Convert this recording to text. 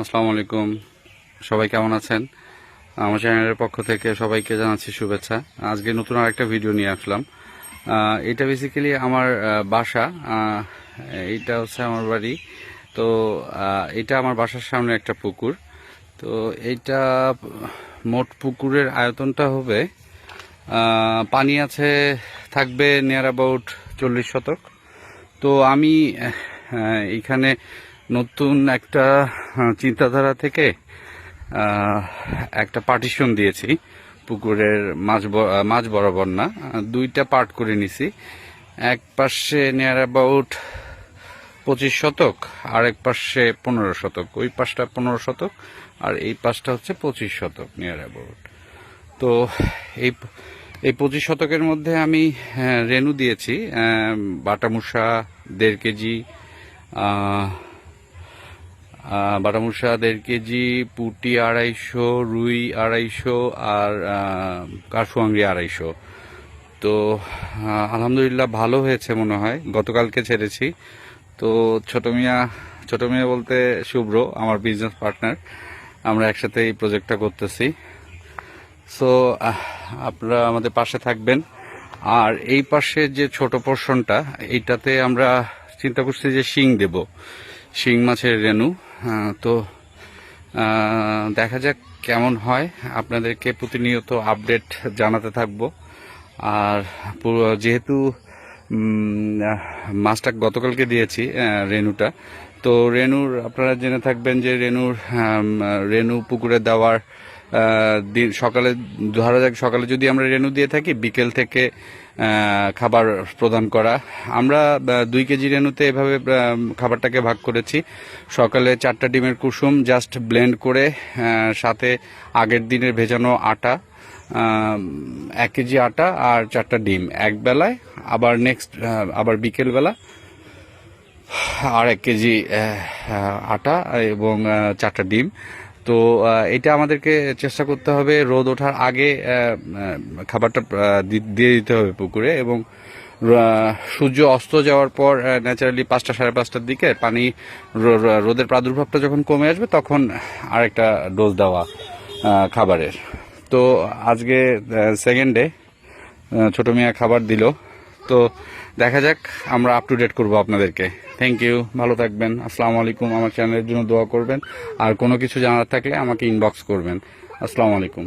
আসসালামু আলাইকুম। সবাই কেমন আছেন? আমার চ্যানেলের পক্ষ থেকে সবাইকে জানাচ্ছি শুভেচ্ছা। আজকে নতুন আরেকটা ভিডিও নিয়ে আসলাম। এটা বেসিক্যালি আমার বাসা। এইটা হচ্ছে আমার বাড়ি। তো এটা আমার বাসার সামনে একটা পুকুর। তো, এইটা মোট পুকুরের আয়তনটা হবে পানি আছে, থাকবে নিয়ার অ্যাবাউট চল্লিশ শতক। তো আমি এইখানে নতুন একটা চিন্তাধারা থেকে একটা পার্টিশন দিয়েছি। পুকুরের আহ, মাঝ বরাবর না দুইটা পার্ট করে নিছি। এক পাশে নিয়ার অ্যাবাউট পঁচিশ শতক আর এক পাশে পনেরো শতক। ওই পাশটা পনেরো শতক আর এই পাশটা হচ্ছে পঁচিশ শতক নিয়ার অ্যাবাউট তো এই এই পঁচিশ শতকের মধ্যে আমি রেনু দিয়েছি আহ, বাটামুষা দেড় কেজি আহ, দেড় কেজি পুটি আড়াইশো রুই আড়াইশো আর কাসুয়াংরি আড়াইশো। তো আলহামদুলিল্লাহ ভালো হয়েছে মনে হয় গতকালকে ছেড়েছি। তো ছোট মিয়া ছোট মিয়া বলতে শুভ্র আমার বিজনেস পার্টনার আমরা একসাথে এই প্রজেক্টটা করতেছি। সো আপনারা আমাদের পাশে থাকবেন। আর এই পাশে যে ছোট পোর্শনটা এইটাতে আমরা চিন্তা করছি যে শিং দেব শিং মাছের আহ, তো দেখা যাক কেমন হয়। আপনাদেরকে প্রতিনিয়ত আপডেট জানাতে থাকব। আর যেহেতু মাছটা গতকালকে দিয়েছি রেনুটা তো রেনুর আপনারা জেনে থাকবেন যে রেনুর রেনু পুকুরে দেওয়ার সকালে, ধরা যাক সকালে যদি আমরা রেনু দিয়ে থাকি, বিকেল থেকে খাবার প্রদান করা। আমরা দুই কেজি রেনুতে এভাবে খাবারটাকে ভাগ করেছি। সকালে চারটা ডিমের কুসুম জাস্ট ব্লেন্ড করে সাথে আগের দিনের ভেজানো আটা এক কেজি আটা আর চারটা ডিম। এক বেলায়, আবার নেক্সট আবার বিকেল বেলা, আর এক কেজি আটা এবং চারটা ডিম। তো এটা আমাদেরকে চেষ্টা করতে হবে রোদ ওঠার আগে খাবারটা দিয়ে দিতে হবে পুকুরে এবং সূর্য অস্ত যাওয়ার পর ন্যাচারালি পাঁচটা সাড়ে পাঁচটার দিকে পানি রোদের প্রাদুর্ভাবটা যখন কমে আসবে তখন আরেকটা ডোজ দেওয়া খাবারের। তো, আজকে সেকেন্ড ডে ছোট মিয়া খাবার দিল। তো দেখা যাক, আমরা আপ টু ডেট করব আপনাদেরকে। থ্যাংক ইউ ভালো থাকবেন, আসসালামু আলাইকুম, আমার চ্যানেলের জন্য দোয়া করবেন। আর কোনো কিছু জানার থাকলে আমাকে ইনবক্স করবেন। আসসালামু আলাইকুম।